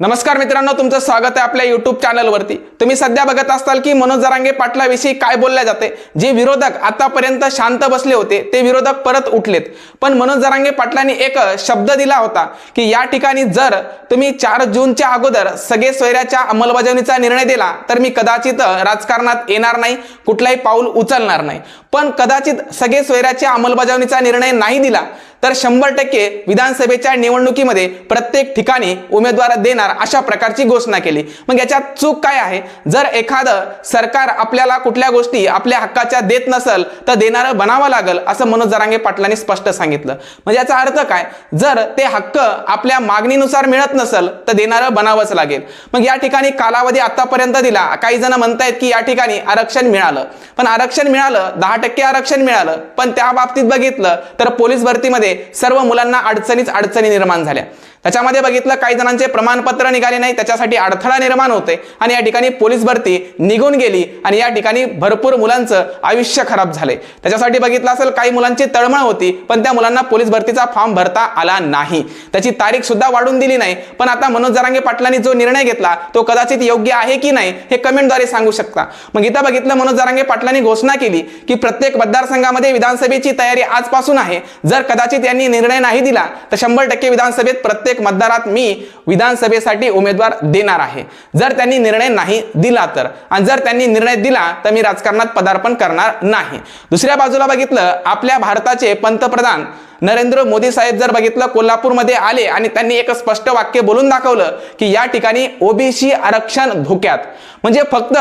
नमस्कार मित्रांनो तुमचं स्वागत आहे आपल्या युट्यूब चॅनलवरती तुम्ही सध्या बघत असाल की मनोज जरांगे पाटलाविषयी काय बोलले जाते? जे विरोधक आतापर्यंत शांत बसले होते ते विरोधक परत उठलेत. पण मनोज जरांगे पाटलांनी एक शब्द दिला होता की या ठिकाणी जर तुम्ही चार जूनच्या अगोदर सगळे सोयऱ्याच्या अंमलबजावणीचा निर्णय दिला तर मी कदाचित राजकारणात येणार नाही कुठलाही पाऊल उचलणार नाही. पण कदाचित सगळे स्वैराच्या अंमलबजावणीचा निर्णय नाही दिला तर शंभर टक्के विधानसभेच्या निवडणुकीमध्ये प्रत्येक ठिकाणी उमेदवार देणार अशा प्रकारची घोषणा केली. मग याच्यात चूक काय आहे? जर एखादं सरकार आपल्याला कुठल्या गोष्टी आपल्या हक्काच्या देत नसल तर देणारं बनावं लागल असं मनोज जरांगे पाटलांनी स्पष्ट सांगितलं. म्हणजे याचा अर्थ काय? जर ते हक्क आपल्या मागणीनुसार मिळत नसल तर देणारं बनावंच लागेल. मग या ठिकाणी कालावधी आतापर्यंत दिला. काही जण म्हणतायत की या ठिकाणी आरक्षण मिळालं. पण आरक्षण मिळालं दहा टक्के आरक्षण मिळालं पण त्या बाबतीत बघितलं तर पोलीस भरतीमध्ये सर्व मुलांना अडचणीच अडचणी निर्माण झाल्या. त्याच्यामध्ये बघितलं काही जणांचे प्रमाणपत्र निघाले नाही त्याच्यासाठी अडथळा निर्माण होते आणि या ठिकाणी पोलीस भरती निघून गेली आणि या ठिकाणी भरपूर मुलांचं आयुष्य खराब झाले. त्याच्यासाठी बघितलं असेल काही मुलांची तळमळ होती पण त्या मुलांना पोलीस भरतीचा फॉर्म भरता आला नाही. त्याची तारीख सुद्धा वाढून दिली नाही पण आता मनोज जरांगे पाटलांनी जो निर्णय घेतला तो कदाचित योग्य आहे की नाही हे कमेंटद्वारे सांगू शकता. मग इथं बघितलं मनोज जरांगे पाटलांनी घोषणा केली की प्रत्येक मतदारसंघामध्ये विधानसभेची तयारी आजपासून आहे. जर कदाचित यांनी निर्णय नाही दिला तर शंभर टक्के विधानसभेत प्रत्येक मतदारात मी विधानसभेसाठी उमेदवार देणार आहे. जर त्यांनी निर्णय नाही दिला तर आणि जर त्यांनी निर्णय दिला तर मी राजकारणात पदार्पण करणार नाही. दुसऱ्या बाजूला बघितलं आपल्या भारताचे पंतप्रधान नरेंद्र मोदी साहेब जर बघितलं कोल्हापूरमध्ये आले आणि त्यांनी एक स्पष्ट वाक्य बोलून दाखवलं की या ठिकाणी ओबीसी आरक्षण धोक्यात. म्हणजे फक्त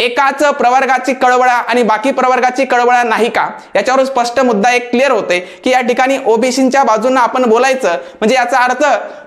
एकाच प्रवर्गाची कळवळा आणि बाकी प्रवर्गाची कळवळा नाही का? याच्यावर स्पष्ट मुद्दा एक क्लिअर होते की या ठिकाणी ओबीसीच्या बाजूंना आपण बोलायचं. म्हणजे याचा अर्थ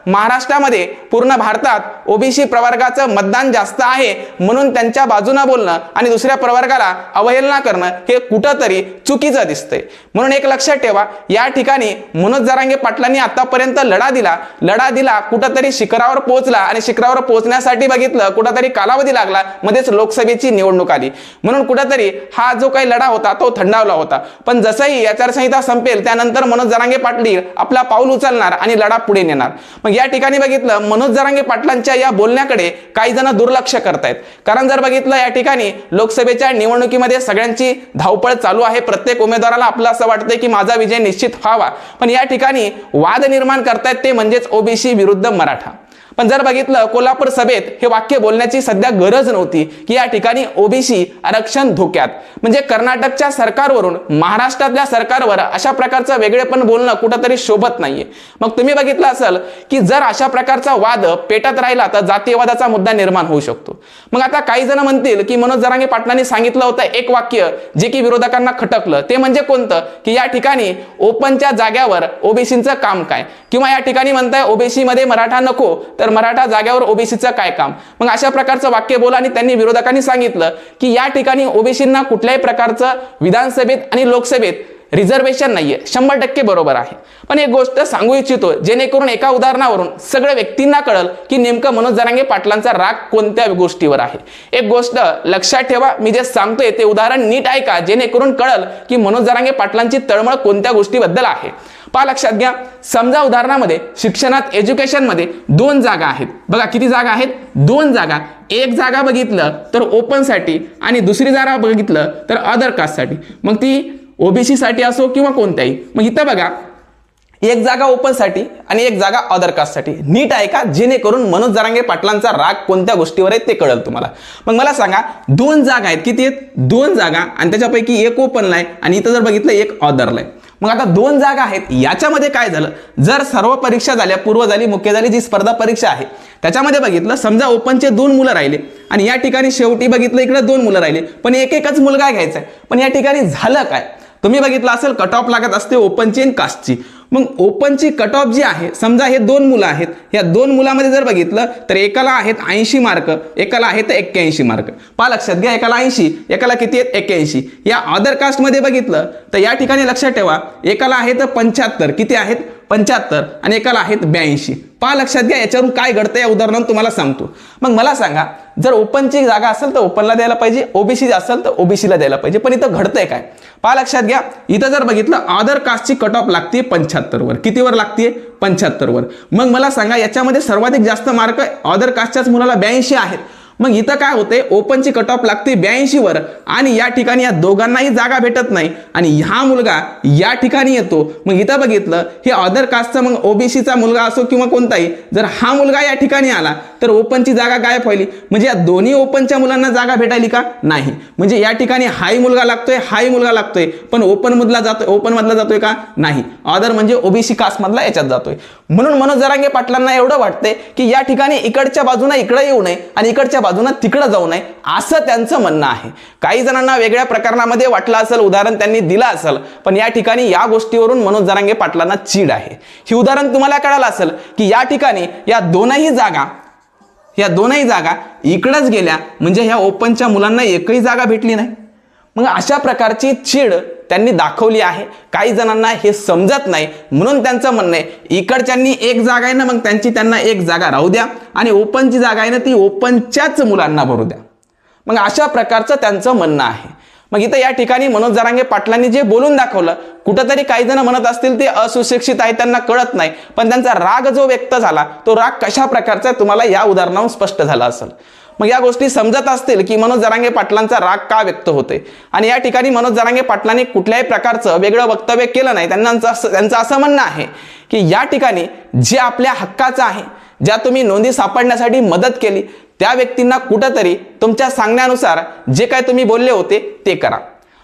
महाराष्ट्रामध्ये पूर्ण भारतात ओबीसी प्रवर्गाचं मतदान जास्त आहे म्हणून त्यांच्या बाजूनं बोलणं आणि दुसऱ्या प्रवर्गाला अवहेलना करणं हे कुठंतरी चुकीचं दिसतंय. म्हणून एक लक्षात ठेवा या ठिकाणी मनोज जरांगे पाटलांनी आतापर्यंत लढा दिला. लढा दिला कुठंतरी शिखरावर पोहोचला आणि शिखरावर पोहोचण्यासाठी बघितलं कुठंतरी कालावधी लागला मध्येच लोकसभेची निवडणूक आली. म्हणून कुठंतरी हा जो काही लढा होता तो थंडावला होता. पण जसंही आचारसंहिता संपेल त्यानंतर मनोज जरांगे पाटील आपला पाऊल उचलणार आणि लढा पुढे नेणार. मग या ठिकाणी बघितलं मनोज जरांगे पाटलांच्या या बोलण्याकडे काही जण दुर्लक्ष करतायत. कारण जर बघितलं या ठिकाणी लोकसभेच्या निवडणुकीमध्ये सगळ्यांची धावपळ चालू आहे. प्रत्येक उमेदवाराला आपलं असं वाटतंय की माझा विजय निश्चित व्हावा. पण या ठिकाणी वाद निर्माण करतायत ते म्हणजेच ओबीसी विरुद्ध मराठा. पण जर बघितलं कोल्हापूर सभेत हे वाक्य बोलण्याची सध्या गरज नव्हती की या ठिकाणी ओबीसी आरक्षण धोक्यात. म्हणजे कर्नाटकच्या सरकारवरून महाराष्ट्रातल्या सरकारवर अशा प्रकारचं वेगळेपण बोलणं कुठंतरी शोभत नाहीये. मग तुम्ही बघितलं असेल की जर अशा प्रकारचा वाद पेटत राहिला तर जातीयवादाचा मुद्दा निर्माण होऊ शकतो. मग आता काही जण म्हणतील की मनोज जरांगे पाटलांनी सांगितलं होतं एक वाक्य जे की विरोधकांना खटकलं. ते म्हणजे कोणतं? की या ठिकाणी ओपनच्या जाग्यावर ओबीसीचं काम काय? किंवा या ठिकाणी म्हणताय ओबीसी मध्ये मराठा नको तर मराठा जाग्यावर ओबीसीचं काय काम? मग अशा प्रकारचं वाक्य बोला आणि त्यांनी विरोधकांनी सांगितलं की या ठिकाणी ओबीसींना कुठल्याही प्रकारचं विधानसभेत आणि लोकसभेत रिझर्वेशन नाहीये. शंभर टक्के बरोबर आहे. पण एक गोष्ट सांगू इच्छितो जेणेकरून एका उदाहरणावरून सगळ्या व्यक्तींना कळल की नेमकं मनोज जरांगे पाटलांचा राग कोणत्या गोष्टीवर आहे? एक गोष्ट लक्षात ठेवा मी जे सांगतोय ते उदाहरण नीट ऐका जेणेकरून कळल की मनोज जरांगे पाटलांची तळमळ कोणत्या गोष्टीबद्दल आहे? पहा लक्षात घ्या. समजा उदाहरणामध्ये शिक्षणात एज्युकेशनमध्ये दोन जागा आहेत. बघा किती जागा आहेत? दोन जागा. एक जागा बघितलं तर ओपनसाठी आणि दुसरी जागा बघितलं तर अदर कास्टसाठी मग ती ओ बी सीसाठी असो किंवा कोणत्याही. मग इथं बघा एक जागा ओपनसाठी आणि एक जागा अदर कास्टसाठी नीट आहे का जेणेकरून मनोज जरांगे पाटलांचा राग कोणत्या गोष्टीवर आहे ते कळेल तुम्हाला. मग मला सांगा दोन जागा आहेत. किती आहेत? दोन जागा. आणि त्याच्यापैकी एक ओपनला आहे आणि इथं जर बघितलं एक ऑदरला आहे मग आता दोन जागा आहेत. याच्यामध्ये काय झालं? जर सर्व परीक्षा झाल्या पूर्व झाली मुख्य झाली जी स्पर्धा परीक्षा आहे त्याच्यामध्ये बघितलं समजा ओपनचे दोन मुलं राहिले आणि या ठिकाणी शेवटी बघितलं इकडे दोन मुलं राहिले पण एक एकच मुलगा घ्यायचा आहे पण या ठिकाणी झालं काय? तुम्ही बघितलं असेल कट ऑफ लागत असते ओपनची आणि कास्टची मग ओपनची कट ऑफ जी आहे समजा हे दोन मुलं आहेत या दोन मुलामध्ये जर बघितलं तर एकाला आहेत ऐंशी मार्क एकाला आहेत एक्क्याऐंशी मार्क पहा लक्षात घ्या एकाला ऐंशी एकाला किती आहेत? एक्क्याऐंशी. या अदर कास्टमध्ये बघितलं तर या ठिकाणी लक्षात ठेवा एकाला आहेत पंच्याहत्तर. किती आहेत? पंच्याहत्तर आणि एकाला आहेत ब्याऐंशी. पहा लक्षात घ्या याच्यावरून काय घडतं या उदाहरणात तुम्हाला सांगतो. मग मला सांगा जर ओपनची जागा असेल तर ओपनला द्यायला पाहिजे ओबीसी असेल तर ओबीसीला द्यायला पाहिजे पण इथं घडतंय काय? पहा लक्षात घ्या इथं जर बघितलं अदर कास्टची कट ऑफ लागते पंच्याहत्तरवर. कितीवर लागते पंच्याहत्तरवर. मग मला सांगा याच्यामध्ये सर्वाधिक जास्त मार्क अदर कास्टच्याच मुलाला ब्याऐंशी आहेत. मग इथं काय होते ओपनची कट ऑफ लागते ब्याऐंशीवर आणि या ठिकाणी या दोघांनाही जागा भेटत नाही. आणि हा मुलगा या ठिकाणी येतो. मग इथं बघितलं हे अदर कास्टचा मग ओबीसीचा मुलगा असो किंवा कोणताही जर हा मुलगा या ठिकाणी आला तर ओपनची जागा गायब व्हायली. म्हणजे या दोन्ही ओपनच्या मुलांना जागा भेटायली का? नाही. म्हणजे या ठिकाणी हाय मुलगा लागतोय हाय मुलगा लागतोय. पण ओपन मधला जातोय ओपन मधला जातोय का? नाही. अदर म्हणजे ओबीसी कास्टमधला याच्यात जातोय. म्हणून मनोज जरांगे पाटलांना एवढं वाटतंय की या ठिकाणी इकडच्या बाजूने इकडे येऊ नये आणि इकडच्या बाजूने तिकडं जाऊ नये असं त्यांचं म्हणणं आहे. काही जणांना वेगळ्या प्रकरणामध्ये वाटलं असेल उदाहरण त्यांनी दिलं असेल पण या ठिकाणी या गोष्टीवरून मनोज जरांगे पाटलांना चीड आहे. हे उदाहरण तुम्हाला कळालं असेल की या ठिकाणी या दोनही जागा या दोनही जागा इकडंच गेल्या. म्हणजे ह्या ओपनच्या मुलांना एकही जागा भेटली नाही. मग अशा प्रकारची चीड त्यांनी दाखवली आहे. काही जणांना हे समजत नाही. म्हणून त्यांचं म्हणणं आहे इकडच्यांनी एक जागा आहे ना मग त्यांची त्यांना एक जागा राहू द्या. आणि ओपनची जागा आहे ना ती ओपनच्याच मुलांना भरू द्या. मग अशा प्रकारचं त्यांचं म्हणणं आहे. मग इथं या ठिकाणी मनोज जरांगे पाटलांनी जे बोलून दाखवलं कुठंतरी काही जण म्हणत असतील ते असुशिक्षित आहे त्यांना कळत नाही. पण त्यांचा राग जो व्यक्त झाला तो राग कशा प्रकारचा तुम्हाला या उदाहरणाहून स्पष्ट झाला असेल. मग या गोष्टी समजत असतील की मनोज जरांगे पाटलांचा राग का व्यक्त होते आणि या ठिकाणी मनोज जरांगे पाटलांनी कुठल्याही प्रकारचं वेगळं वक्तव्य केलं नाही. त्यांना असं- त्यांचं असं म्हणणं आहे की या ठिकाणी जे आपल्या हक्काचं आहे ज्या तुम्ही नोंदी सापडण्यासाठी मदत केली त्या व्यक्तींना कुठंतरी तुमच्या सांगण्यानुसार जे काय तुम्ही बोलले होते ते करा.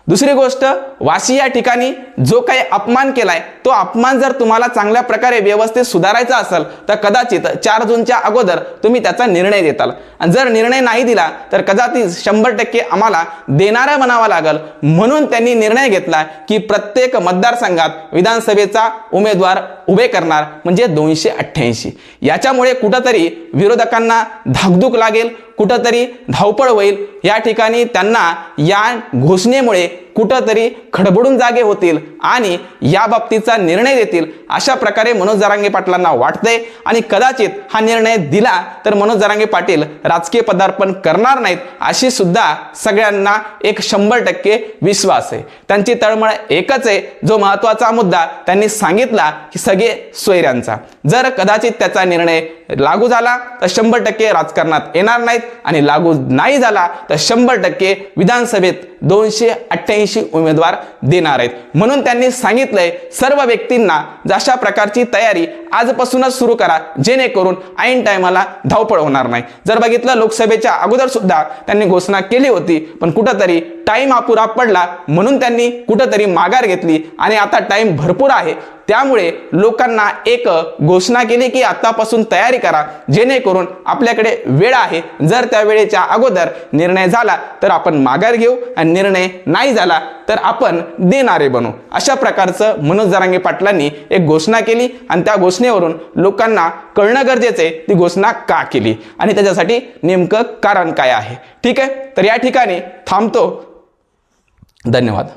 दुसरी गोष्ट वाशी या ठिकाणी जो काही अपमान केलाय तो अपमान जर तुम्हाला चांगल्या प्रकारे व्यवस्थित सुधारायचा असेल तर कदाचित चार जूनच्या अगोदर तुम्ही त्याचा निर्णय देताल. आणि जर निर्णय नाही दिला तर कदाचित शंभर टक्के आम्हाला देणारा म्हणावा लागल. म्हणून त्यांनी निर्णय घेतला की प्रत्येक मतदारसंघात विधानसभेचा उमेदवार उभे करणार म्हणजे दोनशे अठ्ठ्याऐंशी. याच्यामुळे कुठंतरी विरोधकांना धाकधूक लागेल कुठंतरी धावपळ होईल. या ठिकाणी त्यांना या घोषणेमुळे कुठंतरी खडबडून जागे होतील आणि या बाबतीचा निर्णय देतील. अशा प्रकारे मनोज जरांगे पाटलांना वाटतंय. आणि कदाचित हा निर्णय दिला तर मनोज जरांगे पाटील राजकीय पदार्पण करणार नाहीत अशी सुद्धा सगळ्यांना एक शंभर टक्के विश्वास आहे. त्यांची तळमळ एकच आहे जो महत्त्वाचा मुद्दा त्यांनी सांगितला की सगळे सोयऱ्यांचा. जर कदाचित त्याचा निर्णय लागू झाला तर शंभर टक्के राजकारणात येणार नाहीत आणि लागू नाही झाला तर शंभर टक्के विधानसभेत दोनशे अठ्ठ्याऐंशी उमेदवार देणार आहेत. म्हणून त्यांनी सांगितलंय सर्व व्यक्तींना जशा प्रकारची तयारी आजपासूनच सुरू करा जेणेकरून ऐन टायमाला धावपळ होणार नाही. जर बघितलं लोकसभेच्या अगोदर सुद्धा त्यांनी घोषणा केली होती पण कुठंतरी टाईम अपुरा पडला म्हणून त्यांनी कुठंतरी माघार घेतली आणि आता टाइम भरपूर आहे. त्यामुळे लोकांना एक घोषणा केली की आतापासून तयारी करा. जेणेकरून आपल्याकडे वेळ आहे. जर त्या वेळेच्या अगोदर निर्णय झाला तर आपण माघार घेऊ आणि निर्णय नाही झाला तर आपण देणारे बनू. अशा प्रकारचं मनोज जरांगे पाटलांनी एक घोषणा केली आणि त्या घोषणेवरून लोकांना कळणं गरजेचं आहे. ती घोषणा का केली? आणि त्याच्यासाठी नेमकं कारण काय आहे? ठीक आहे? तर या ठिकाणी थांबतो. धन्यवाद.